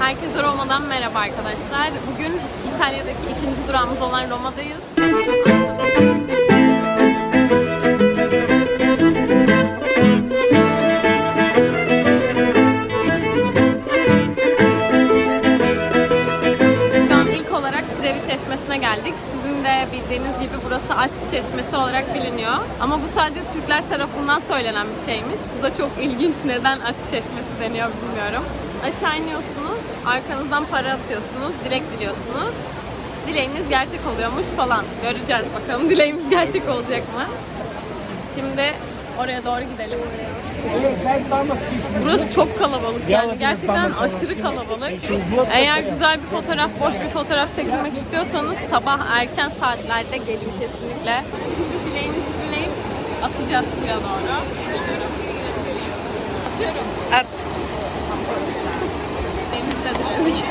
Herkese Roma'dan merhaba arkadaşlar. Bugün İtalya'daki ikinci durağımız olan Roma'dayız. Şu an ilk olarak Trevi Çeşmesi'ne geldik. Sizin de bildiğiniz gibi burası Aşk Çeşmesi olarak biliniyor. Ama bu sadece Türkler tarafından söylenen bir şeymiş. Bu da çok ilginç. Neden Aşk Çeşmesi deniyor bilmiyorum. Aşağı iniyorsunuz, arkanızdan para atıyorsunuz, dilek diliyorsunuz. Dileğiniz gerçek oluyormuş falan. Göreceğiz bakalım dileğimiz gerçek olacak mı? Şimdi oraya doğru gidelim. Burası çok kalabalık yani gerçekten aşırı kalabalık. Eğer güzel bir fotoğraf, boş bir fotoğraf çekilmek istiyorsanız sabah erken saatlerde gelin kesinlikle. Şimdi dileğimizi dileyip atacağız suya doğru. Atıyorum. At. Diledik.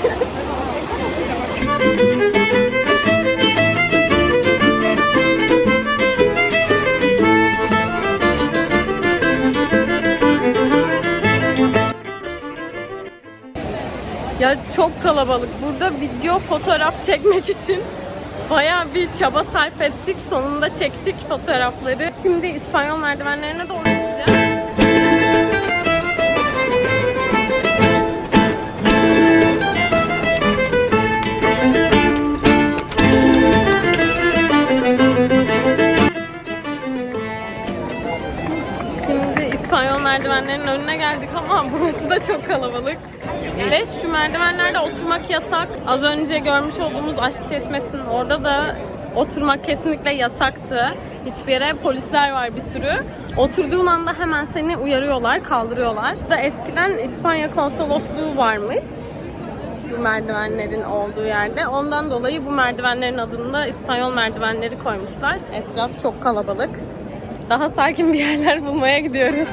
Ya çok kalabalık. Burada video, fotoğraf çekmek için bayağı bir çaba sarf ettik. Sonunda çektik fotoğrafları. Şimdi İspanyol merdivenlerine doğru merdivenlerin önüne geldik ama burası da çok kalabalık. Ve şu merdivenlerde oturmak yasak. Az önce görmüş olduğumuz Aşk Çeşmesi'nin orada da oturmak kesinlikle yasaktı. Hiçbir yere polisler var bir sürü. Oturduğun anda hemen seni uyarıyorlar, kaldırıyorlar. Da eskiden İspanya konsolosluğu varmış şu merdivenlerin olduğu yerde. Ondan dolayı bu merdivenlerin adını da İspanyol merdivenleri koymuşlar. Etraf çok kalabalık. Daha sakin bir yerler bulmaya gidiyoruz.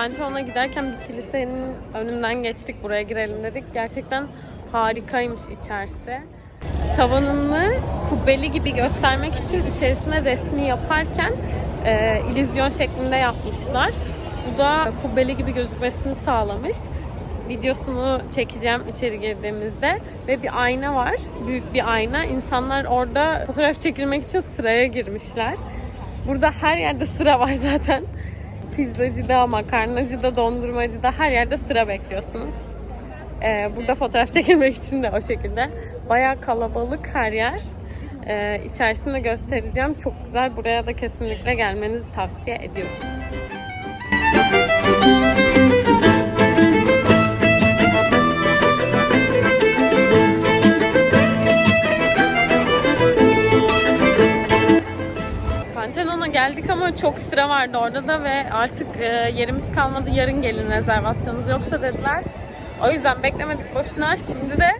Pantheon'a giderken bir kilisenin önünden geçtik. Buraya girelim dedik. Gerçekten harikaymış içerisi. Tavanını kubbeli gibi göstermek için içerisine resmi yaparken e, illüzyon şeklinde yapmışlar. Bu da kubbeli gibi gözükmesini sağlamış. Videosunu çekeceğim içeri girdiğimizde ve bir ayna var. Büyük bir ayna. İnsanlar orada fotoğraf çekilmek için sıraya girmişler. Burada her yerde sıra var zaten. Pizzacıda, makarnacıda, dondurmacıda her yerde sıra bekliyorsunuz. Ee, burada fotoğraf çekilmek için de o şekilde. Bayağı kalabalık her yer. Ee, içerisini de göstereceğim. Çok güzel. Buraya da kesinlikle gelmenizi tavsiye ediyorum. Geldik ama çok sıra vardı orada da ve artık e, yerimiz kalmadı. Yarın gelin rezervasyonunuz yoksa dediler. O yüzden beklemedik boşuna. Şimdi de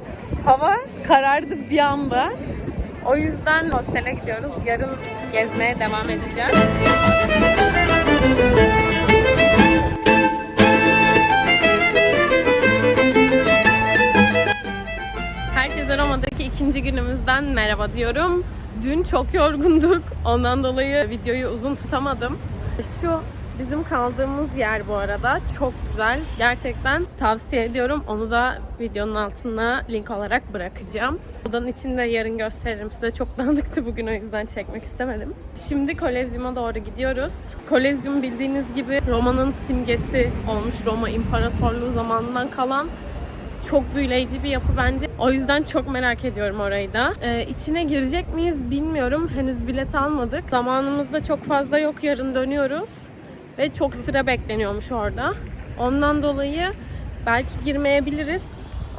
hava karardı bir anda. O yüzden hostele gidiyoruz. Yarın gezmeye devam edeceğiz. Herkese Roma'daki ikinci günümüzden merhaba diyorum. Dün çok yorgunduk. Ondan dolayı videoyu uzun tutamadım. Şu bizim kaldığımız yer bu arada çok güzel. Gerçekten tavsiye ediyorum. Onu da videonun altına link olarak bırakacağım. Odanın içinde yarın gösteririm size. Çok dağınıktı bugün o yüzden çekmek istemedim. Şimdi Kolezyum'a doğru gidiyoruz. Kolezyum bildiğiniz gibi Roma'nın simgesi olmuş. Roma İmparatorluğu zamanından kalan çok büyüleyici bir yapı bence. O yüzden çok merak ediyorum orayı da. Ee, içine girecek miyiz bilmiyorum. Henüz bilet almadık. Zamanımız da çok fazla yok. Yarın dönüyoruz. Ve çok sıra bekleniyormuş orada. Ondan dolayı belki girmeyebiliriz.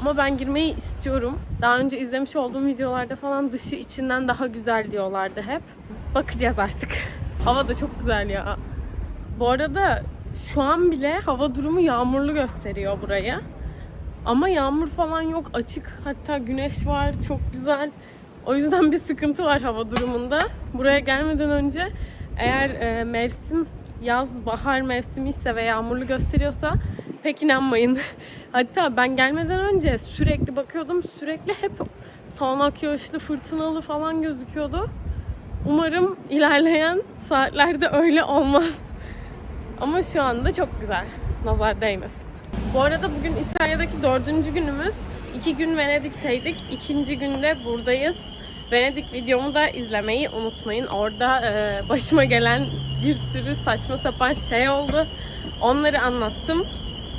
Ama ben girmeyi istiyorum. Daha önce izlemiş olduğum videolarda falan dışı içinden daha güzel diyorlardı hep. Bakacağız artık. Hava da çok güzel ya. Bu arada şu an bile hava durumu yağmurlu gösteriyor burayı. Ama yağmur falan yok. Açık. Hatta güneş var. Çok güzel. O yüzden bir sıkıntı var hava durumunda. Buraya gelmeden önce eğer e, mevsim yaz, bahar mevsimi ise ve yağmurlu gösteriyorsa pek inanmayın. Hatta ben gelmeden önce sürekli bakıyordum. Sürekli hep sağanak yağışlı, fırtınalı falan gözüküyordu. Umarım ilerleyen saatlerde öyle olmaz. Ama şu anda çok güzel. Nazar değmesin. Bu arada bugün İtalya'daki dördüncü günümüz. İki gün Venedik'teydik. İkinci günde buradayız. Venedik videomu da izlemeyi unutmayın. Orada e, başıma gelen bir sürü saçma sapan şey oldu. Onları anlattım.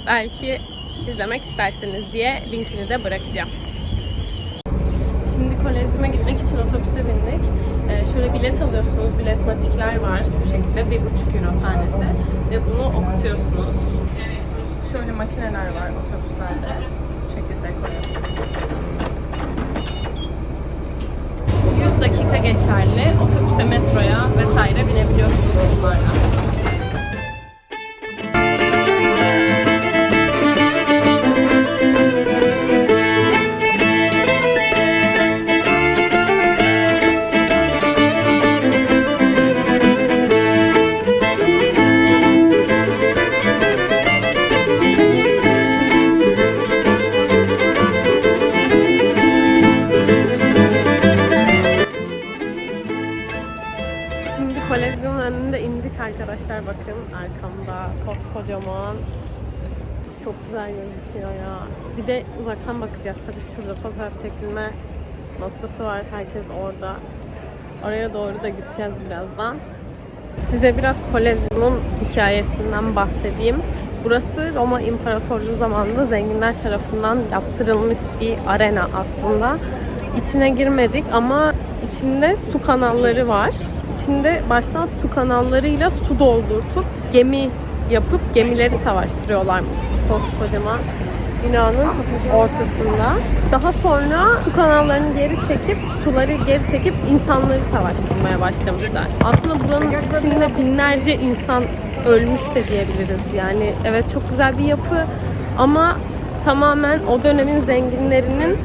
Belki izlemek isterseniz diye linkini de bırakacağım. Şimdi Kolezyum'a gitmek için otobüse bindik. Ee, şöyle bilet alıyorsunuz. Biletmatikler var bu şekilde. Bir buçuk euro tanesi. Ve bunu okutuyorsunuz. Şöyle makineler var otobüslerde. Bu şekilde koyuyorsunuz. 100 dakika geçerli. Otobüse, metroya vesaire binebiliyorsunuz bunlarla. Uzaktan bakacağız. Tabii şurada fotoğraf çekilme noktası var. Herkes orada. Oraya doğru da gideceğiz birazdan. Size biraz Kolezyum'un hikayesinden bahsedeyim. Burası Roma İmparatorluğu zamanında zenginler tarafından yaptırılmış bir arena aslında. İçine girmedik ama içinde su kanalları var. İçinde baştan su kanallarıyla su doldurtup gemi yapıp gemileri savaştırıyorlarmış koskocaman binanın ortasında. Daha sonra su kanallarını geri çekip, suları geri çekip insanları savaştırmaya başlamışlar. Aslında buranın içinde binlerce insan ölmüş de diyebiliriz. Yani evet çok güzel bir yapı ama tamamen o dönemin zenginlerinin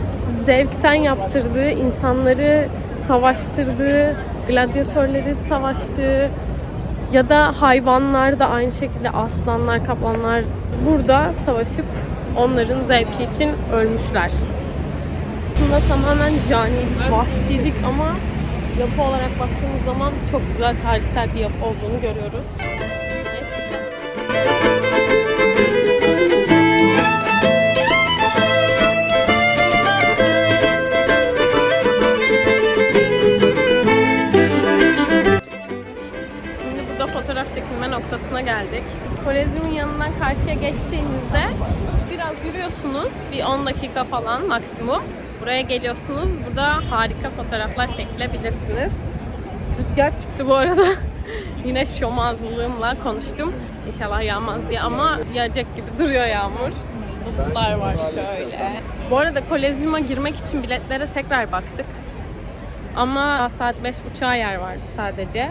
zevkten yaptırdığı, insanları savaştırdığı, gladyatörleri savaştığı ya da hayvanlar da aynı şekilde aslanlar, kaplanlar burada savaşıp onların zevki için ölmüşler. Aslında tamamen cani bir vahşilik ama yapı olarak baktığımız zaman çok güzel tarihsel bir yapı olduğunu görüyoruz. Kolezyumun yanından karşıya geçtiğinizde biraz yürüyorsunuz. Bir 10 dakika falan maksimum. Buraya geliyorsunuz. Burada harika fotoğraflar çekilebilirsiniz. Rüzgar çıktı bu arada. Yine şomazlığımla konuştum. İnşallah yağmaz diye ama yağacak gibi duruyor yağmur. Bulutlar var şöyle. Bu arada Kolezyum'a girmek için biletlere tekrar baktık. Ama saat 5.30'a yer vardı sadece.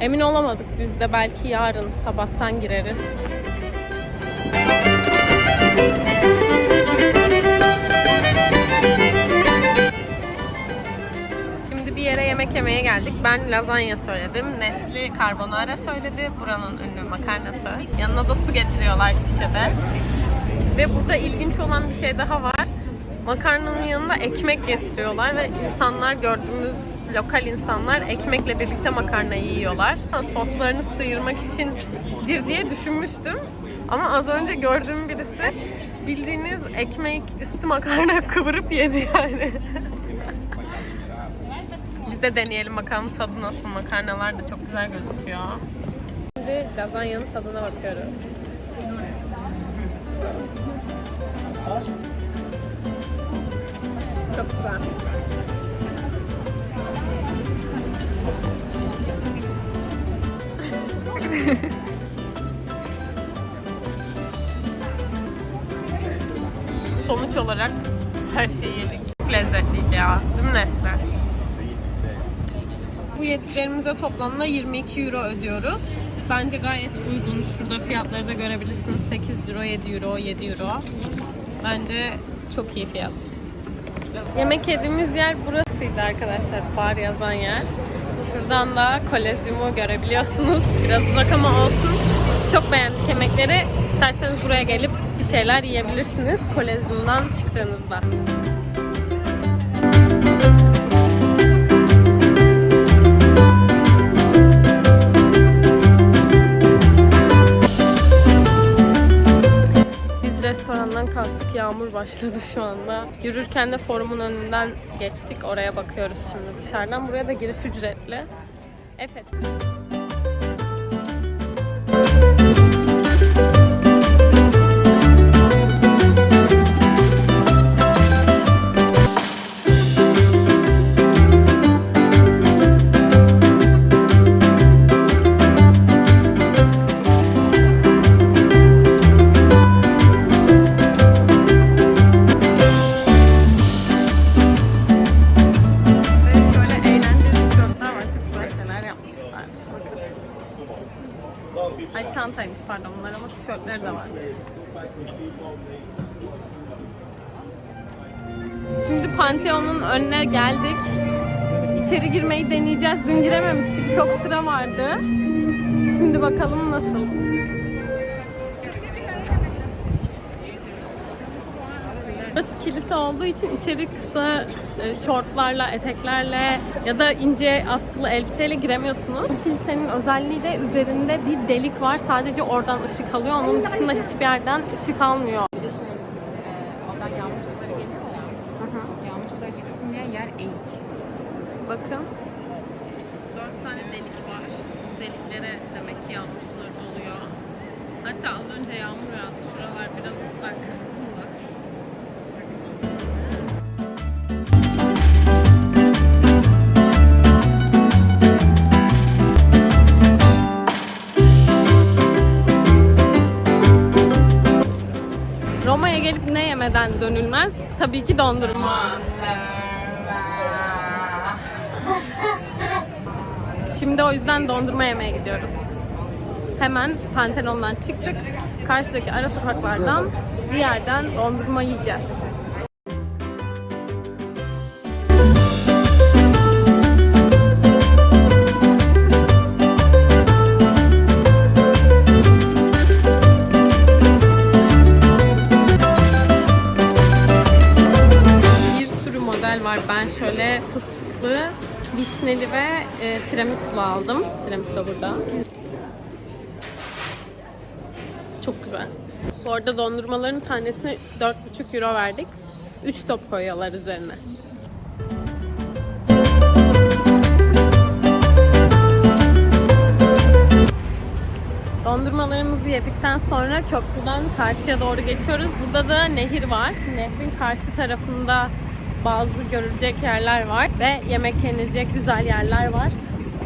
Emin olamadık biz de belki yarın sabahtan gireriz. Şimdi bir yere yemek yemeye geldik. Ben lazanya söyledim. Nesli carbonara söyledi. Buranın ünlü makarnası. Yanına da su getiriyorlar şişede. Ve burada ilginç olan bir şey daha var. Makarnanın yanında ekmek getiriyorlar ve insanlar gördüğümüz lokal insanlar ekmekle birlikte makarnayı yiyorlar. Soslarını sıyırmak içindir diye düşünmüştüm. Ama az önce gördüğüm birisi bildiğiniz ekmek üstü makarna kıvırıp yedi yani. Biz de deneyelim bakalım tadı nasıl. Makarnalar da çok güzel gözüküyor. Şimdi lazanyanın tadına bakıyoruz. Çok güzel. Sonuç olarak her şeyi yedik. Çok lezzetliydi ya. Değil mi Nesle? Bu yediklerimize toplamda 22 euro ödüyoruz. Bence gayet uygun. Şurada fiyatları da görebilirsiniz. 8 euro, 7 euro, 7 euro. Bence çok iyi fiyat. Yemek yediğimiz yer burasıydı arkadaşlar. Bar yazan yer. Şuradan da Kolezyum'u görebiliyorsunuz. Biraz uzak ama olsun. Çok beğendik yemekleri. İsterseniz buraya gelip bir şeyler yiyebilirsiniz Kolezyum'dan çıktığınızda. Yağmur başladı şu anda. Yürürken de forumun önünden geçtik. Oraya bakıyoruz şimdi dışarıdan. Buraya da giriş ücretli. Efes. De var. Şimdi Pantheon'un önüne geldik. İçeri girmeyi deneyeceğiz. Dün girememiştik. Çok sıra vardı. Şimdi bakalım nasıl. Olduğu için içeri kısa e, şortlarla, eteklerle ya da ince askılı elbiseyle giremiyorsunuz. Bu kilisenin özelliği de üzerinde bir delik var. Sadece oradan ışık alıyor. Onun dışında hiçbir yerden ışık almıyor. Bir de şey, e, oradan yağmur suları geliyor ya. Yağmur suları çıksın diye yer eğik. Bakın. Dört tane delik var. Bu deliklere demek ki yağmur suları doluyor. Hatta az önce yağmur yağdı. Şuralar biraz ıslak yemeden dönülmez? Tabii ki dondurma. Şimdi o yüzden dondurma yemeye gidiyoruz. Hemen Pantenon'dan çıktık. Karşıdaki ara sokaklardan bir yerden dondurma yiyeceğiz. Model var. Ben şöyle fıstıklı, vişneli ve e, tiramisu aldım. Tiramisu da burada. Çok güzel. Bu arada dondurmaların tanesine 4,5 euro verdik. 3 top koyuyorlar üzerine. Dondurmalarımızı yedikten sonra köprüden karşıya doğru geçiyoruz. Burada da nehir var. Nehrin karşı tarafında bazı görülecek yerler var ve yemek yenilecek güzel yerler var.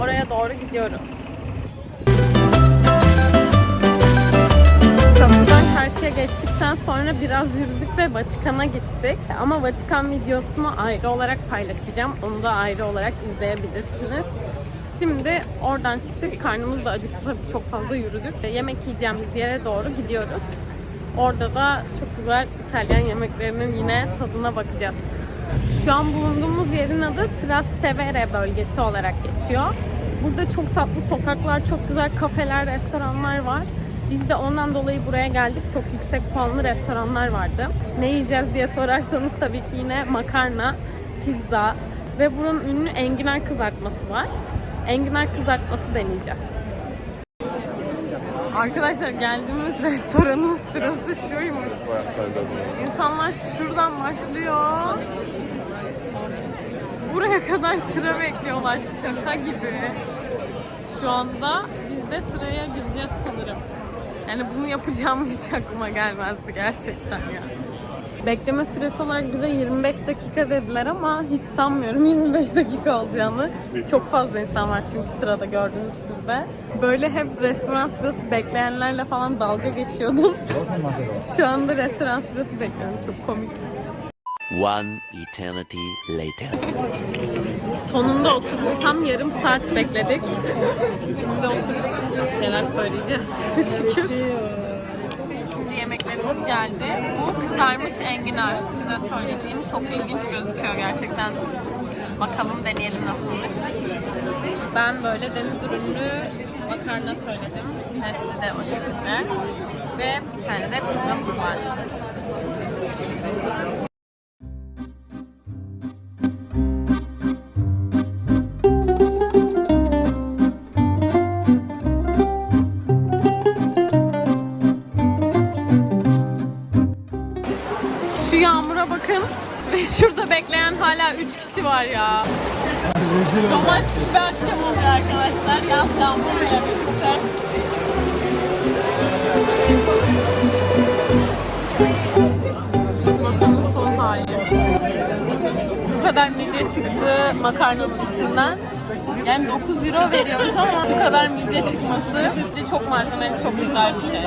Oraya doğru gidiyoruz. Köprüden karşıya geçtikten sonra biraz yürüdük ve Vatikan'a gittik. Ama Vatikan videosunu ayrı olarak paylaşacağım. Onu da ayrı olarak izleyebilirsiniz. Şimdi oradan çıktık. Karnımız da acıktı tabii çok fazla yürüdük. Yemek yiyeceğimiz yere doğru gidiyoruz. Orada da çok güzel İtalyan yemeklerinin yine tadına bakacağız. Şu an bulunduğumuz yerin adı Trastevere bölgesi olarak geçiyor. Burada çok tatlı sokaklar, çok güzel kafeler, restoranlar var. Biz de ondan dolayı buraya geldik. Çok yüksek puanlı restoranlar vardı. Ne yiyeceğiz diye sorarsanız tabii ki yine makarna, pizza ve buranın ünlü enginar kızartması var. Enginar kızartması deneyeceğiz. Arkadaşlar geldiğimiz restoranın sırası şuymuş. İnsanlar şuradan başlıyor. Buraya kadar sıra bekliyorlar. Şaka gibi. Şu anda biz de sıraya gireceğiz sanırım. Yani bunu yapacağım hiç aklıma gelmezdi gerçekten ya. Bekleme süresi olarak bize 25 dakika dediler ama hiç sanmıyorum 25 dakika olacağını. Çok fazla insan var çünkü sırada gördüğünüz sizde. Böyle hep restoran sırası bekleyenlerle falan dalga geçiyordum. Şu anda restoran sırası bekliyorum. Çok komik. One eternity later. Sonunda oturduk. Tam yarım saat bekledik. Şimdi oturduk. Bir şeyler söyleyeceğiz. Şükür. Şimdi yemeklerimiz geldi. Bu kızarmış enginar. Size söylediğim çok ilginç gözüküyor gerçekten. Bakalım deneyelim nasılmış. Ben böyle deniz ürünlü makarna söyledim. Nesli de o şekilde. Ve bir tane de pizzamız var. Var ya. Romantik bir akşam oluyor arkadaşlar. Yaz yağmuruyla birlikte. Masanın son hali. Bu kadar midye çıktı makarnanın içinden. Yani 9 euro veriyoruz ama şu kadar midye çıkması çok malzemeli, çok güzel bir şey.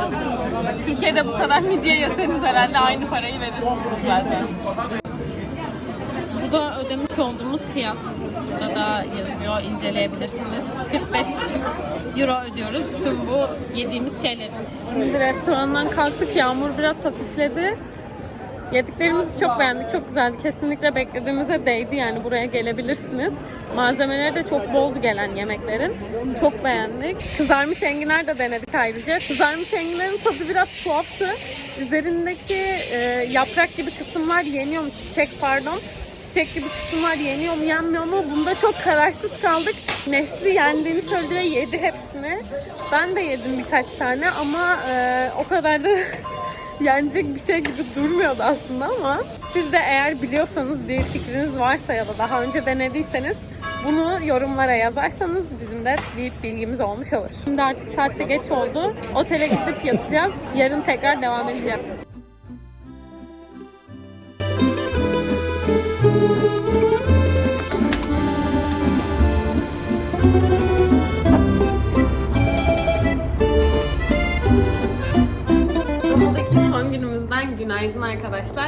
Türkiye'de bu kadar midye yeseniz herhalde aynı parayı verirsiniz zaten. Bu da ödemiş olduğumuz fiyat. Burada da yazıyor, inceleyebilirsiniz. 45,5 euro ödüyoruz tüm bu yediğimiz şeyler. Şimdi restorandan kalktık, yağmur biraz hafifledi. Yediklerimizi çok beğendik, çok güzeldi. Kesinlikle beklediğimize değdi yani buraya gelebilirsiniz. Malzemeleri de çok boldu gelen yemeklerin. Çok beğendik. Kızarmış enginar da denedik ayrıca. Kızarmış enginarın tadı biraz tuhaftı. Üzerindeki e, yaprak gibi kısımlar yeniyor mu? Çiçek pardon. Çiçek gibi kısımlar yeniyor mu yenmiyor mu? Bunda çok kararsız kaldık. Nesli yendiğini söyledi ve yedi hepsini. Ben de yedim birkaç tane ama e, o kadar da yenecek bir şey gibi durmuyordu aslında ama siz de eğer biliyorsanız bir fikriniz varsa ya da daha önce denediyseniz bunu yorumlara yazarsanız bizim de bir bilgimiz olmuş olur. Şimdi artık saatte geç oldu. Otele gidip yatacağız. Yarın tekrar devam edeceğiz.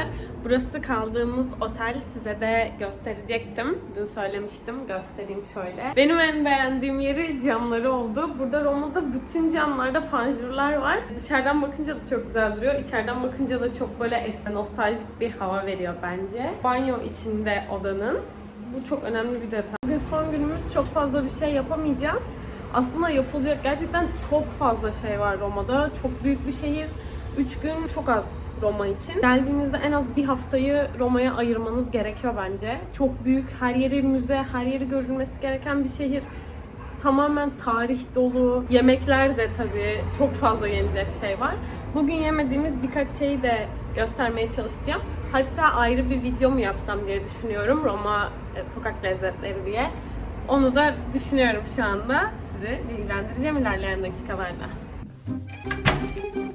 Arkadaşlar. Burası kaldığımız otel size de gösterecektim. Dün söylemiştim. Göstereyim şöyle. Benim en beğendiğim yeri camları oldu. Burada Roma'da bütün camlarda panjurlar var. Dışarıdan bakınca da çok güzel duruyor. İçeriden bakınca da çok böyle eski, nostaljik bir hava veriyor bence. Banyo içinde odanın. Bu çok önemli bir detay. Bugün son günümüz çok fazla bir şey yapamayacağız. Aslında yapılacak gerçekten çok fazla şey var Roma'da. Çok büyük bir şehir. 3 gün çok az Roma için. Geldiğinizde en az bir haftayı Roma'ya ayırmanız gerekiyor bence. Çok büyük, her yeri müze, her yeri görülmesi gereken bir şehir. Tamamen tarih dolu. Yemekler de tabii çok fazla yenecek şey var. Bugün yemediğimiz birkaç şeyi de göstermeye çalışacağım. Hatta ayrı bir video mu yapsam diye düşünüyorum. Roma e, sokak lezzetleri diye. Onu da düşünüyorum şu anda. Sizi bilgilendireceğim ilerleyen dakikalarda. Şimdi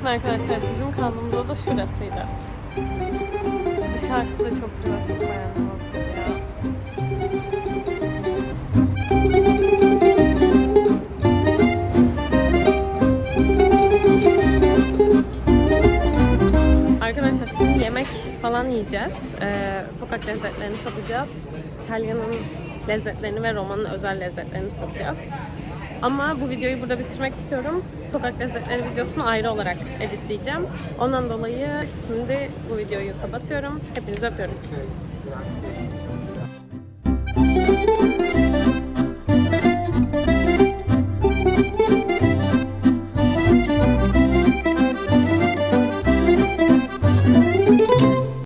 Bakın arkadaşlar bizim kaldığımız oda şurasıydı. Dışarısı da çok güzel. Çok beğendim aslında. Arkadaşlar şimdi yemek falan yiyeceğiz. Ee, sokak lezzetlerini tadacağız. İtalya'nın lezzetlerini ve Roma'nın özel lezzetlerini tadacağız. Ama bu videoyu burada bitirmek istiyorum. Sokak lezzetleri videosunu ayrı olarak editleyeceğim. Ondan dolayı şimdi bu videoyu kapatıyorum. Hepinizi öpüyorum. Şey, Thank you.